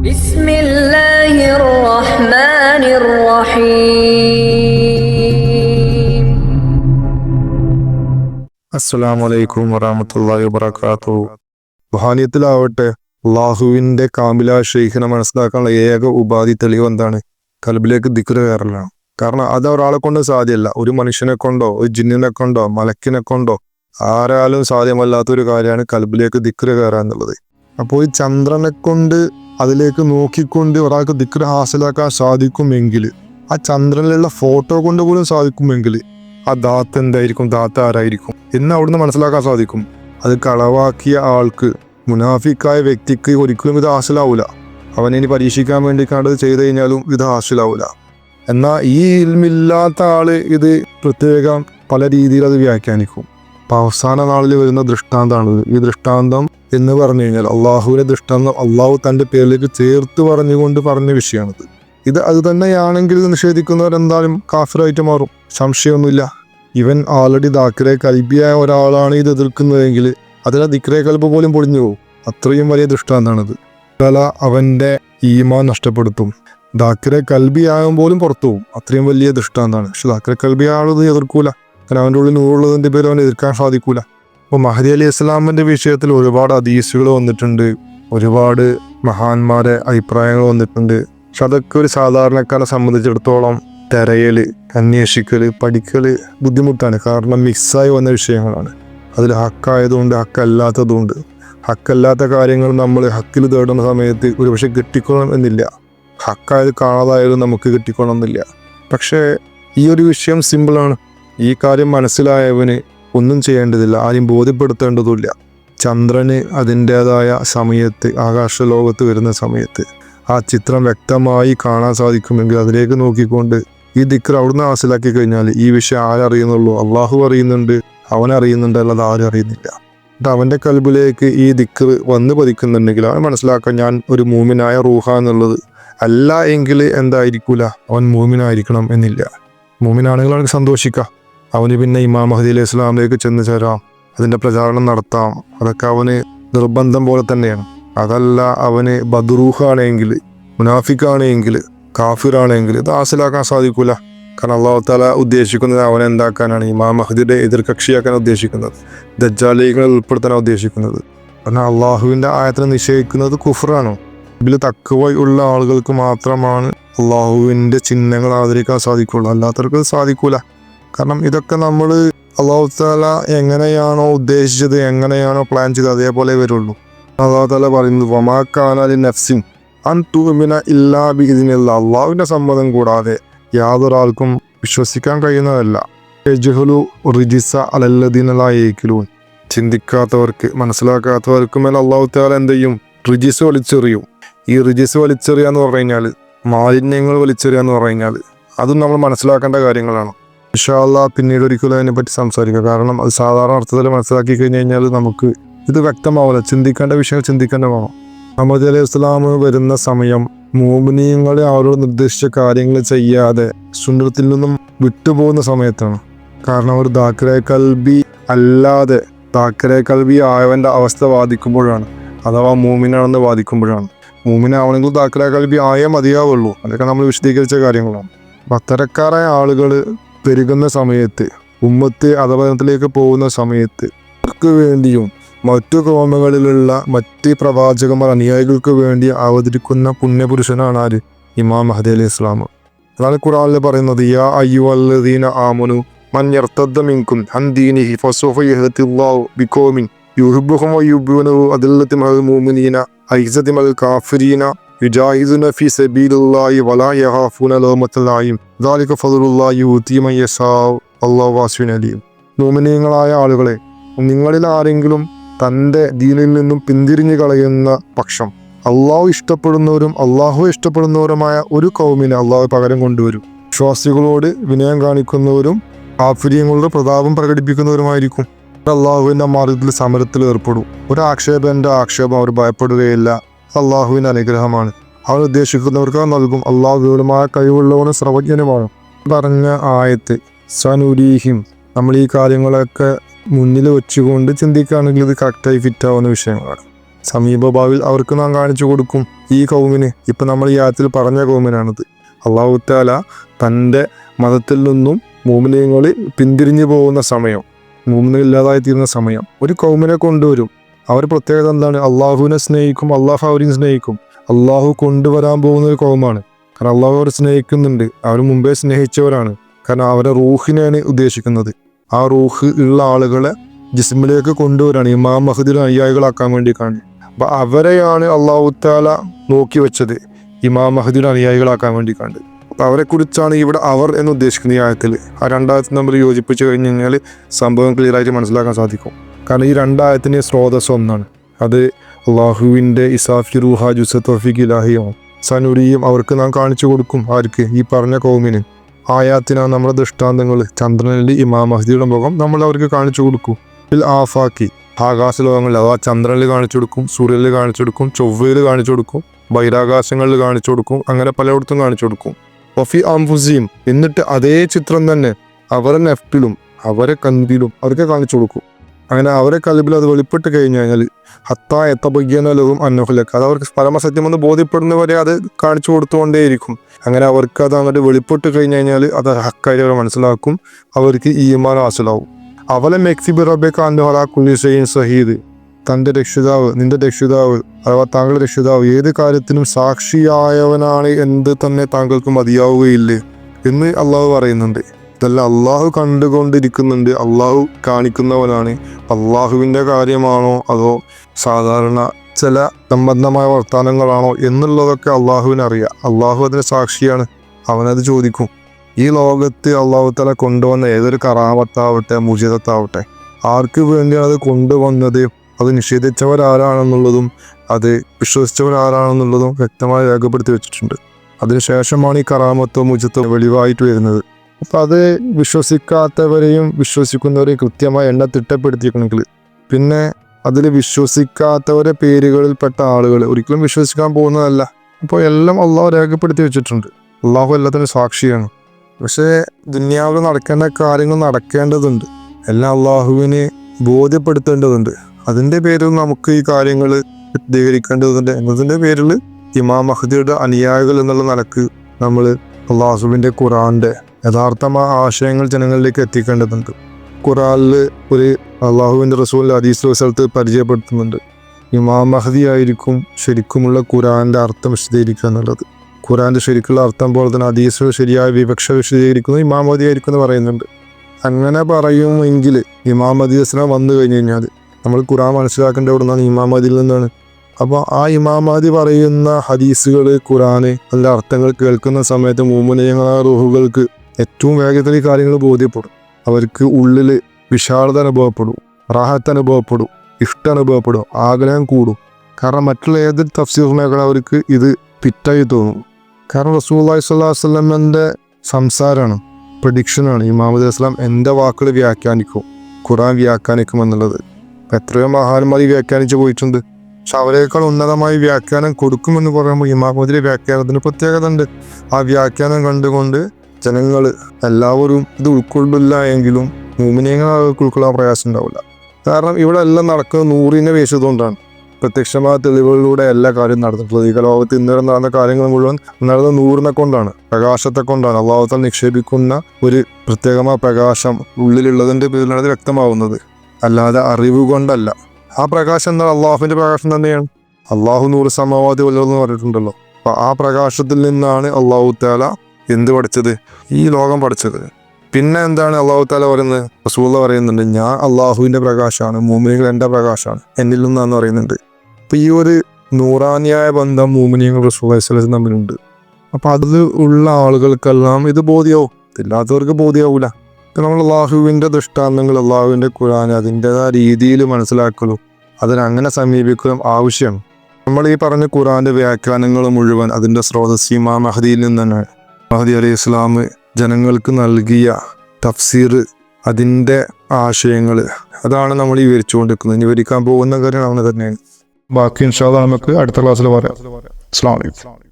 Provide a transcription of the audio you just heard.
بسم الله الرحمن الرحيم അസ്സലാമു അലൈക്കും വറഹമത്തല്ലാഹി വബറകാത്തു റുഹാനിയത്തിലാവട്ടെ അള്ളാഹുവിന്റെ കാമില ഷെയ്ഖിനെ മനസ്സിലാക്കാനുള്ള ഏക ഉപാധി തെളിവ് എന്താണ് കൽബിലേക്ക് ദിക്ര കയറലാണ് കാരണം അത് ഒരാളെ കൊണ്ട് സാധ്യമല്ല ഒരു മനുഷ്യനെ കൊണ്ടോ ഒരു ജിന്നിനെ കൊണ്ടോ മലക്കിനെ കൊണ്ടോ ആരാലും സാധ്യമല്ലാത്ത ഒരു കാര്യമാണ് കൽബിലേക്ക് ദിക്ര കയറുക എന്നുള്ളത് അപ്പോൾ ഈ ചന്ദ്രനെ കൊണ്ട് അതിലേക്ക് നോക്കിക്കൊണ്ട് ഒരാൾക്ക് ദിക്ര ഹാസിലാക്കാൻ സാധിക്കുമെങ്കിൽ ആ ചന്ദ്രനിലുള്ള ഫോട്ടോ കൊണ്ട് പോലും സാധിക്കുമെങ്കിൽ ആ ദാത്ത് എന്തായിരിക്കും? ദാത്ത് ആരായിരിക്കും? എന്ന് അവിടുന്ന് മനസ്സിലാക്കാൻ സാധിക്കും. അത് കളവാക്കിയ ആൾക്ക് മുനാഫിക്കായ വ്യക്തിക്ക് ഒരിക്കലും ഇത് ഹാസിലാവൂല. അവൻ ഇനി പരീക്ഷിക്കാൻ വേണ്ടി കണ്ടത് ചെയ്തു കഴിഞ്ഞാലും ഇത് ഹാസിലാവൂല. എന്നാൽ ഈ ഇൽമില്ലാത്ത ആൾ ഇത് പ്രത്യേകം പല രീതിയിൽ അത് വ്യാഖ്യാനിക്കും. അപ്പൊ അവസാന നാളിൽ വരുന്ന ദൃഷ്ടാന്താണ്. ഈ ദൃഷ്ടാന്തം എന്ന് പറഞ്ഞു കഴിഞ്ഞാൽ അള്ളാഹുവിന്റെ ദൃഷ്ടാന്തം അള്ളാഹു തന്റെ പേരിലേക്ക് ചേർത്ത് പറഞ്ഞുകൊണ്ട് പറഞ്ഞ വിഷയമാണിത്. ഇത് അത് തന്നെയാണെങ്കിൽ നിഷേധിക്കുന്നവരെന്തായാലും കാഫിറായിട്ട് മാറും. സംശയമൊന്നുമില്ല. ഇവൻ ആൾറെഡി ദാക്കിറെ കൽബിയായ ഒരാളാണ് ഇത് എതിർക്കുന്നതെങ്കിൽ അതിലെ ദിക്രെ കൽബ് പോലും പൊളിഞ്ഞു പോകും. അത്രയും വലിയ ദൃഷ്ടാന്താണിത്. തല അവന്റെ ഈമാൻ നഷ്ടപ്പെടുത്തും. ദാക്കിറെ പോലും പുറത്തു പോകും. അത്രയും വലിയ ദൃഷ്ടാന്താണ്. പക്ഷെ ദാക്കിറെ കൽബിയാളത് എതിർക്കൂല. കാരണം അവന്റെ ഉള്ളിൽ നൂറുള്ളതിന്റെ പേര് അവൻ എതിർക്കാൻ സാധിക്കൂല. അപ്പോൾ മഹദി അലി ഇസ്ലാമിന്റെ വിഷയത്തിൽ ഒരുപാട് അതീസുകൾ വന്നിട്ടുണ്ട്. ഒരുപാട് മഹാന്മാരെ അഭിപ്രായങ്ങൾ വന്നിട്ടുണ്ട്. പക്ഷെ അതൊക്കെ ഒരു സാധാരണക്കാരെ സംബന്ധിച്ചിടത്തോളം തിരയൽ അന്വേഷിക്കൽ പഠിക്കൽ ബുദ്ധിമുട്ടാണ്. കാരണം മിക്സായി വന്ന വിഷയങ്ങളാണ്. അതിൽ ഹക്കായതുകൊണ്ട് ഹക്കല്ലാത്തതുകൊണ്ട്. ഹക്കല്ലാത്ത കാര്യങ്ങൾ നമ്മൾ ഹക്കിൽ തേടുന്ന സമയത്ത് ഒരുപക്ഷെ കിട്ടിക്കൊള്ളണം എന്നില്ല. ഹക്കായത് കാണാതായാലും നമുക്ക് കിട്ടിക്കൊള്ളണം എന്നില്ല. പക്ഷേ ഈ ഒരു വിഷയം സിമ്പിളാണ് ഈ കാര്യം മനസ്സിലായവന് ഒന്നും ചെയ്യേണ്ടതില്ല ആരും ബോധ്യപ്പെടുത്തേണ്ടതുമില്ല. ചന്ദ്രന് അതിന്റെതായ സമയത്ത് ആകാശലോകത്ത് വരുന്ന സമയത്ത് ആ ചിത്രം വ്യക്തമായി കാണാൻ സാധിക്കുമെങ്കിൽ അതിലേക്ക് നോക്കിക്കൊണ്ട് ഈ ദിക്കർ അവിടുന്ന് ഹാസിലാക്കി കഴിഞ്ഞാൽ ഈ വിഷയം ആരറിയുന്നുള്ളൂ? അള്ളാഹു അറിയുന്നുണ്ട് അവൻ അറിയുന്നുണ്ട് അല്ലാതെ ആരും അറിയുന്നില്ല. എന്നിട്ട് അവന്റെ കൽബിലേക്ക് ഈ ദിക്ർ വന്ന് പതിക്കുന്നുണ്ടെങ്കിൽ അവൻ മനസ്സിലാക്കാൻ ഞാൻ ഒരു മൂമിനായ റൂഹ എന്നുള്ളത് അല്ല എങ്കിൽ എന്തായിരിക്കൂല? അവൻ മൂമിനായിരിക്കണം എന്നില്ല. മൂമിനാണെങ്കിൽ അവനക്ക് സന്തോഷിക്കാം. അവന് പിന്നെ ഇമാം മഹദി അലൈഹി ഇസ്ലാമിലേക്ക് ചെന്ന് ചേരാം. അതിന്റെ പ്രചാരണം നടത്താം. അതൊക്കെ അവന് നിർബന്ധം പോലെ തന്നെയാണ്. അതല്ല അവന് ബദ്റൂഹാണെങ്കിൽ മുനാഫിക്കാണെങ്കിൽ കാഫിറാണെങ്കിൽ ഇത് ഹാസിലാക്കാൻ സാധിക്കൂല. കാരണം അള്ളാഹു താല ഉദ്ദേശിക്കുന്നത് അവനെ എന്താക്കാനാണ്? ഇമാം മഹദിയുടെ എതിർകക്ഷിയാക്കാൻ ഉദ്ദേശിക്കുന്നത്. ദജ്ജാലികളെ ഉൾപ്പെടുത്താൻ ഉദ്ദേശിക്കുന്നത്. കാരണം അള്ളാഹുവിന്റെ ആയത്തിനെ നിഷേധിക്കുന്നത് കുഫറാണ്. ഇതിൽ തക്കവ ഉള്ള ആളുകൾക്ക് മാത്രമാണ് അള്ളാഹുവിന്റെ ചിഹ്നങ്ങൾ ആദരിക്കാൻ സാധിക്കുള്ളൂ. അല്ലാത്തവർക്ക് സാധിക്കൂല. കാരണം ഇതൊക്കെ നമ്മൾ അള്ളാഹു താല എങ്ങനെയാണോ ഉദ്ദേശിച്ചത് എങ്ങനെയാണോ പ്ലാൻ ചെയ്തത് അതേപോലെ വരുള്ളൂ. അള്ളാഹു താല പറയുന്നത് വമാക്കാനാലി നഫ്സിൻ അൻ തൂമിന ഇല്ലാ ബി ഇതിനുള്ള അള്ളാഹുവിന്റെ സമ്മതം കൂടാതെ യാതൊരാൾക്കും വിശ്വസിക്കാൻ കഴിയുന്നതല്ല. യജ്ഹുലു റിജിസ അലല്ലദീനലായേക്കിലൂൻ ചിന്തിക്കാത്തവർക്ക് മനസ്സിലാക്കാത്തവർക്ക് മേൽ അള്ളാഹു താല എന്ത് ചെയ്യും? റിജിസ് വലിച്ചെറിയും. ഈ റിജിസ് വലിച്ചെറിയുക എന്ന് പറഞ്ഞു കഴിഞ്ഞാൽ മാലിന്യങ്ങൾ വലിച്ചെറിയുക എന്ന് പറഞ്ഞു കഴിഞ്ഞാൽ അതും നമ്മൾ മനസ്സിലാക്കേണ്ട കാര്യങ്ങളാണ്. ഇൻഷാല്ല പിന്നീട് ഒരിക്കലും അതിനെപ്പറ്റി സംസാരിക്കുക കാരണം അത് സാധാരണ അർത്ഥത്തിൽ മനസ്സിലാക്കി കഴിഞ്ഞു കഴിഞ്ഞാൽ നമുക്ക് ഇത് വ്യക്തമാവില്ല. ചിന്തിക്കേണ്ട വിഷയം ചിന്തിക്കേണ്ട വേണം. മുഹമ്മദ് അലൈഹി ഇസ്ലാം വരുന്ന സമയം മോമിനിയങ്ങളെ അവരോട് നിർദ്ദേശിച്ച കാര്യങ്ങൾ ചെയ്യാതെ സുന്ദരത്തിൽ നിന്നും വിട്ടുപോകുന്ന സമയത്താണ്. കാരണം ഒരു ദാക്കരെ കൽബി അല്ലാതെ ദാക്കരെ കൽബി ആയവന്റെ അവസ്ഥ ബാധിക്കുമ്പോഴാണ് അഥവാ മൂമിനാണെന്ന് ബാധിക്കുമ്പോഴാണ് മൂമിനാവണമെങ്കിൽ ദാക്കരെ കൽബി ആയേ മതിയാവുള്ളൂ. അതൊക്കെ നമ്മൾ വിശദീകരിച്ച കാര്യങ്ങളാണ്. അത്തരക്കാരായ ആളുകൾ പെരുകുന്ന സമയത്ത് ഉമ്മത്ത് അധപതനത്തിലേക്ക് പോകുന്ന സമയത്ത് അവർക്ക് വേണ്ടിയും മറ്റു കോമകളിലുള്ള മറ്റ് പ്രവാചകന്മാർ അനുയായികൾക്ക് വേണ്ടി അവതരിക്കുന്ന പുണ്യപുരുഷനാണ് ആര്? ഇമാം മഹദി അലി ഇസ്ലാം അതാണ് ഖുറാനിൽ പറയുന്നത് യാ അയ്യുവല്ലദീന ആമനു മൻ ഫസൗഫ മൽ കാഫിരീന യുജാഹിദുന الله ولا വലാ لومة لائم ذلك فضل الله يؤتي من يشاء. ആളുകളെ നിങ്ങളിൽ ആരെങ്കിലും തന്റെ ദീനിൽ നിന്നും പിന്തിരിഞ്ഞു കളയുന്ന പക്ഷം അള്ളാഹു ഇഷ്ടപ്പെടുന്നവരും അള്ളാഹു ഇഷ്ടപ്പെടുന്നവരുമായ ഒരു കൗമിനെ അള്ളാഹു പകരം കൊണ്ടുവരും. വിശ്വാസികളോട് വിനയം കാണിക്കുന്നവരും ആഫര്യങ്ങളുടെ പ്രതാപം പ്രകടിപ്പിക്കുന്നവരുമായിരിക്കും. അള്ളാഹുവിന്റെ മാർഗത്തിൽ സമരത്തിൽ ഏർപ്പെടും. ഒരു ആക്ഷേപന്റെ ആക്ഷേപം അവർ ഭയപ്പെടുകയില്ല. അള്ളാഹുവിന്റെ അനുഗ്രഹമാണ്. അവൻ ഉദ്ദേശിക്കുന്നവർക്ക് നൽകും. അള്ളാഹു വിപുലമായ കഴിവുള്ളവനും സർവജ്ഞനുമാണ്. പറഞ്ഞ ആയത്ത് സനുരീഹിം. നമ്മൾ ഈ കാര്യങ്ങളൊക്കെ മുന്നിൽ വെച്ചുകൊണ്ട് ചിന്തിക്കുകയാണെങ്കിൽ ഇത് കറക്റ്റായി ഫിറ്റ് ആവുന്ന വിഷയങ്ങളാണ്. സമീപഭാവിൽ അവർക്ക് നാം കാണിച്ചു കൊടുക്കും ഈ കൗമിന്. ഇപ്പം നമ്മൾ ഈ ആയത്തിൽ പറഞ്ഞ കൗമിനാണിത്. അള്ളാഹു താല തന്റെ മതത്തിൽ നിന്നും മൂമിനങ്ങളിൽ പിന്തിരിഞ്ഞു പോകുന്ന സമയം മൂമിനില്ലാതായി തീരുന്ന സമയം ഒരു കൗമിനെ കൊണ്ടുവരും. അവർ പ്രത്യേകത എന്താണ്? അള്ളാഹുവിനെ സ്നേഹിക്കും അള്ളാഹു അവരെയും സ്നേഹിക്കും. അള്ളാഹു കൊണ്ടുവരാൻ പോകുന്ന ഒരു കോമാണ്. കാരണം അള്ളാഹു അവരെ സ്നേഹിക്കുന്നുണ്ട്. അവർ മുമ്പേ സ്നേഹിച്ചവരാണ്. കാരണം അവരുടെ റൂഹിനെയാണ് ഉദ്ദേശിക്കുന്നത്. ആ റൂഹ് ഉള്ള ആളുകളെ ജിസ്മിലേക്ക് കൊണ്ടുവരാണ്. ഇമാം മഹദിയുടെ അനുയായികളാക്കാൻ വേണ്ടി കാണുന്നത് അപ്പൊ അവരെയാണ് അള്ളാഹു താല നോക്കി വെച്ചത്. ഇമാം മഹദിയുടെ അനുയായികളാക്കാൻ വേണ്ടി കണ്ട് അപ്പൊ അവരെ കുറിച്ചാണ് ഇവിടെ അവർ എന്ന് ഉദ്ദേശിക്കുന്ന ഈ ആയത്തിൽ. ആ രണ്ടായിരത്തി നമ്പർ യോജിപ്പിച്ചു കഴിഞ്ഞ് കഴിഞ്ഞാൽ സംഭവം ക്ലിയർ ആയിട്ട് മനസ്സിലാക്കാൻ സാധിക്കും. കാരണം ഈ രണ്ടായത്തിന് സ്രോതസ് ഒന്നാണ്. അത് അള്ളാഹുവിന്റെ ഇസാഫി റൂഹ ജുസ തോഫിഖ് ഇലാഹിയോ സനുരിയും അവർക്ക് നാം കാണിച്ചു കൊടുക്കും ആർക്ക് ഈ പറഞ്ഞ കൗമിന്. ആയാത്തിനാ നമ്മുടെ ദൃഷ്ടാന്തങ്ങൾ. ചന്ദ്രനിൽ ഇമാം മഹദിയുടെ മുഖം നമ്മൾ അവർക്ക് കാണിച്ചു കൊടുക്കും. ഇതിൽ ആഫാക്കി ആകാശ ലോകങ്ങളിൽ അഥവാ ചന്ദ്രനിൽ കാണിച്ചു കൊടുക്കും സൂര്യനിൽ കാണിച്ചു കൊടുക്കും ചൊവ്വയിൽ കാണിച്ചു കൊടുക്കും ബഹിരാകാശങ്ങളിൽ കാണിച്ചു കൊടുക്കും അങ്ങനെ പലയിടത്തും കാണിച്ചു കൊടുക്കും. വഫി ആംഫുസിയും എന്നിട്ട് അതേ ചിത്രം തന്നെ അവരെ നെഫ്റ്റിലും അവരെ കന്തിലും അവർക്ക് കാണിച്ചു കൊടുക്കും. അങ്ങനെ അവരെ കൽബിൽ അത് വെളിപ്പെട്ട് കഴിഞ്ഞു കഴിഞ്ഞാൽ ഹത്താ എത്തബയ്യനലവും അന്നഹുലക്ക്. അത് അവർക്ക് പരമസത്യം എന്ന് ബോധ്യപ്പെടുന്നവരെ അത് കാണിച്ചു കൊടുത്തുകൊണ്ടേയിരിക്കും. അങ്ങനെ അവർക്ക് അത് അങ്ങോട്ട് വെളിപ്പെട്ട് കഴിഞ്ഞു കഴിഞ്ഞാൽ അത് ഹക്കാരി അവർ മനസ്സിലാക്കും അവർക്ക് ഈമാൻ ഹാസിലാവും. അവലെ മെക്സിബി റബേക്ക് അന്നുഹറ കുലിസൈൻ സഹീദ്. തന്റെ രക്ഷിതാവ് നിന്റെ രക്ഷിതാവ് അഥവാ താങ്കളുടെ രക്ഷിതാവ് ഏത് കാര്യത്തിനും സാക്ഷിയായവനാണ് എന്ത് തന്നെ താങ്കൾക്ക് മതിയാവുകയില്ലേ എന്ന് അള്ളാഹു പറയുന്നുണ്ട്. ഇതെല്ലാം അള്ളാഹു കണ്ടുകൊണ്ടിരിക്കുന്നുണ്ട്. അള്ളാഹു കാണിക്കുന്നവനാണ്. അള്ളാഹുവിന്റെ കാര്യമാണോ അതോ സാധാരണ ചില സംബന്ധമായ വർത്തമാനങ്ങളാണോ എന്നുള്ളതൊക്കെ അള്ളാഹുവിനറിയാം. അള്ളാഹു അതിന് സാക്ഷിയാണ്. അവനത് ചോദിക്കും. ഈ ലോകത്ത് അള്ളാഹു തല കൊണ്ടുവന്ന ഏതൊരു കറാമത്താവട്ടെ മുജിതത്താവട്ടെ ആർക്ക് വേണ്ടിയാണ് അത് കൊണ്ടുവന്നത്? അത് നിഷേധിച്ചവരാരാണെന്നുള്ളതും അത് വിശ്വസിച്ചവരാരാണെന്നുള്ളതും വ്യക്തമായി രേഖപ്പെടുത്തി വെച്ചിട്ടുണ്ട്. അതിനുശേഷമാണ് ഈ കറാമത്തോ മുജത്തോ വെളിവായിട്ട് വരുന്നത്. അപ്പം അത് വിശ്വസിക്കാത്തവരെയും വിശ്വസിക്കുന്നവരെയും കൃത്യമായി എണ്ണ തിട്ടപ്പെടുത്തിയിരിക്കണമെങ്കിൽ പിന്നെ അതിൽ വിശ്വസിക്കാത്തവരെ പേരുകളിൽപ്പെട്ട ആളുകൾ ഒരിക്കലും വിശ്വസിക്കാൻ പോകുന്നതല്ല. അപ്പോൾ എല്ലാം അള്ളാഹു രേഖപ്പെടുത്തി വെച്ചിട്ടുണ്ട്. അള്ളാഹു എല്ലാത്തിനും സാക്ഷിയാണ്. പക്ഷേ ദുന്യാവിൽ നടക്കേണ്ട കാര്യങ്ങൾ നടക്കേണ്ടതുണ്ട്. എല്ലാം അള്ളാഹുവിനെ ബോധ്യപ്പെടുത്തേണ്ടതുണ്ട്. അതിന്റെ പേരിൽ നമുക്ക് ഈ കാര്യങ്ങൾ വിശദീകരിക്കേണ്ടതുണ്ട്. എന്നതിന്റെ പേരിൽ ഇമാം മഹദിയുടെ അനുയായികൾ എന്നുള്ള നിലയ്ക്ക് നമ്മൾ അള്ളാഹുവിന്റെ ഖുറാന്റെ യഥാർത്ഥമായ ആശയങ്ങൾ ജനങ്ങളിലേക്ക് എത്തിക്കേണ്ടതുണ്ട്. ഖുറാനിൽ ഒരു അള്ളാഹുവിന്റെ റസൂൽ അദീസ് സ്ഥലത്ത് പരിചയപ്പെടുത്തുന്നുണ്ട്. ഇമാം മഹദി ആയിരിക്കും ശരിക്കുമുള്ള ഖുറാന്റെ അർത്ഥം വിശദീകരിക്കുക എന്നുള്ളത്. ഖുറാന്റെ ശരിക്കുള്ള അർത്ഥം പോലെ തന്നെ അദീസ് ശരിയായ വിവക്ഷ വിശദീകരിക്കുന്നു ഇമാം മഹദി ആയിരിക്കും എന്ന് പറയുന്നുണ്ട്. അങ്ങനെ പറയുമെങ്കിൽ ഇമാം മദി അസ്ലാം വന്നു കഴിഞ്ഞ് കഴിഞ്ഞാൽ നമ്മൾ ഖുറാൻ മനസ്സിലാക്കേണ്ട എവിടെ നിന്നാണ് ഇമാം മദിയിൽ നിന്നാണ്. അപ്പോൾ ആ ഇമാം മഹദി പറയുന്ന ഹദീസുകൾ ഖുറാന് അതിന്റെ അർത്ഥങ്ങൾ കേൾക്കുന്ന സമയത്ത് മൂമുനയങ്ങളായ റൂഹുകൾക്ക് ഏറ്റവും വേഗത്തിൽ ഈ കാര്യങ്ങൾ ബോധ്യപ്പെടും. അവർക്ക് ഉള്ളിൽ വിശാലത അനുഭവപ്പെടും റാഹത്ത് അനുഭവപ്പെടും ഇഷ്ടം അനുഭവപ്പെടും ആഗ്രഹം കൂടും. കാരണം മറ്റുള്ള ഏത് മേഖല അവർക്ക് ഇത് ഫിറ്റായി തോന്നും. കാരണം റസൂല്ലായി സ്വല്ലാ വല്ലമന്റെ സംസാരമാണ് പ്രഡിക്ഷനാണ് ഈ മുഹമ്മദ് ഇസ്ലാം എന്റെ വാക്കുകൾ വ്യാഖ്യാനിക്കും ഖുറാൻ വ്യാഖ്യാനിക്കും എന്നുള്ളത്. എത്രയോ മഹാന്മാർ വ്യാഖ്യാനിച്ചു പോയിട്ടുണ്ട്. പക്ഷെ അവരെക്കാൾ ഉന്നതമായി വ്യാഖ്യാനം കൊടുക്കുമെന്ന് പറയുമ്പോൾ ഇമാമതിലെ വ്യാഖ്യാനത്തിന് പ്രത്യേകത ഉണ്ട്. ആ വ്യാഖ്യാനം കണ്ടുകൊണ്ട് ജനങ്ങൾ എല്ലാവരും ഇത് ഉൾക്കൊള്ളില്ല എങ്കിലും മൂമിനിയങ്ങൾ അവർക്ക് ഉൾക്കൊള്ളാൻ പ്രയാസം ഉണ്ടാവില്ല. കാരണം ഇവിടെ എല്ലാം നടക്കുന്നത് നൂറിനെ വേശതുകൊണ്ടാണ് പ്രത്യക്ഷമായ തെളിവുകളിലൂടെ എല്ലാ കാര്യവും നടന്നിട്ടുള്ളത്. ഈ ലോകത്ത് ഇന്നലെ നടന്ന കാര്യങ്ങൾ മുഴുവൻ നടന്ന നൂറിനെ കൊണ്ടാണ് പ്രകാശത്തെ കൊണ്ടാണ്. അള്ളാഹുത്താൽ നിക്ഷേപിക്കുന്ന ഒരു പ്രത്യേകമായ പ്രകാശം ഉള്ളിലുള്ളതിന്റെ പേരിലാണ് വ്യക്തമാവുന്നത്. അല്ലാതെ അറിവ് കൊണ്ടല്ല. ആ പ്രകാശം എന്നാൽ അള്ളാഹുവിന്റെ പ്രകാശം തന്നെയാണ്. അള്ളാഹു നൂറ് സമവാദി വല്ലതെന്ന് പറഞ്ഞിട്ടുണ്ടല്ലോ. അപ്പൊ ആ പ്രകാശത്തിൽ നിന്നാണ് അള്ളാഹു താല എന്ത് പഠിച്ചത്? ഈ ലോകം പഠിച്ചത്. പിന്നെ എന്താണ് അള്ളാഹു താല പറയുന്നത്? റസൂള്ള പറയുന്നുണ്ട് ഞാൻ അള്ളാഹുവിന്റെ പ്രകാശമാണ് മൂമിനികൾ എന്റെ പ്രകാശമാണ് എന്നിൽ നിന്നാന്ന് പറയുന്നുണ്ട്. അപ്പൊ ഈ ഒരു നൂറാനിയായ ബന്ധം മൂമിനിയങ്ങൾ റസൂൽ അലൈഹി തമ്മിലുണ്ട്. അപ്പൊ അതിൽ ഉള്ള ആളുകൾക്കെല്ലാം ഇത് ബോധ്യമാവും ഇല്ലാത്തവർക്ക് ബോധ്യമാവില്ല നമ്മൾ അള്ളാഹുവിന്റെ ദൃഷ്ടാന്തങ്ങൾ അള്ളാഹുവിന്റെ ഖുർആൻ അതിന്റെതായ രീതിയിൽ മനസ്സിലാക്കലും അതിനങ്ങനെ സമീപിക്കലും ആവശ്യമാണ്. നമ്മൾ ഈ പറഞ്ഞ ഖുറാന്റെ വ്യാഖ്യാനങ്ങൾ മുഴുവൻ അതിന്റെ സ്രോതസ് ഇമാ മഹദിയിൽ നിന്ന് തന്നെ മഹദി അലി ഇസ്ലാം ജനങ്ങൾക്ക് നൽകിയ തഫ്സീർ അതിന്റെ ആശയങ്ങൾ. അതാണ് നമ്മൾ ഈ വിവരിച്ചുകൊണ്ടിരിക്കുന്നത്. ഇനി വിവരിക്കാൻ പോകുന്ന കാര്യം അങ്ങനെ തന്നെയാണ്. ബാക്കി ഇൻഷാല്ല നമുക്ക് അടുത്ത ക്ലാസ്സിൽ പറയാം അസ്സാം വലൈക്കും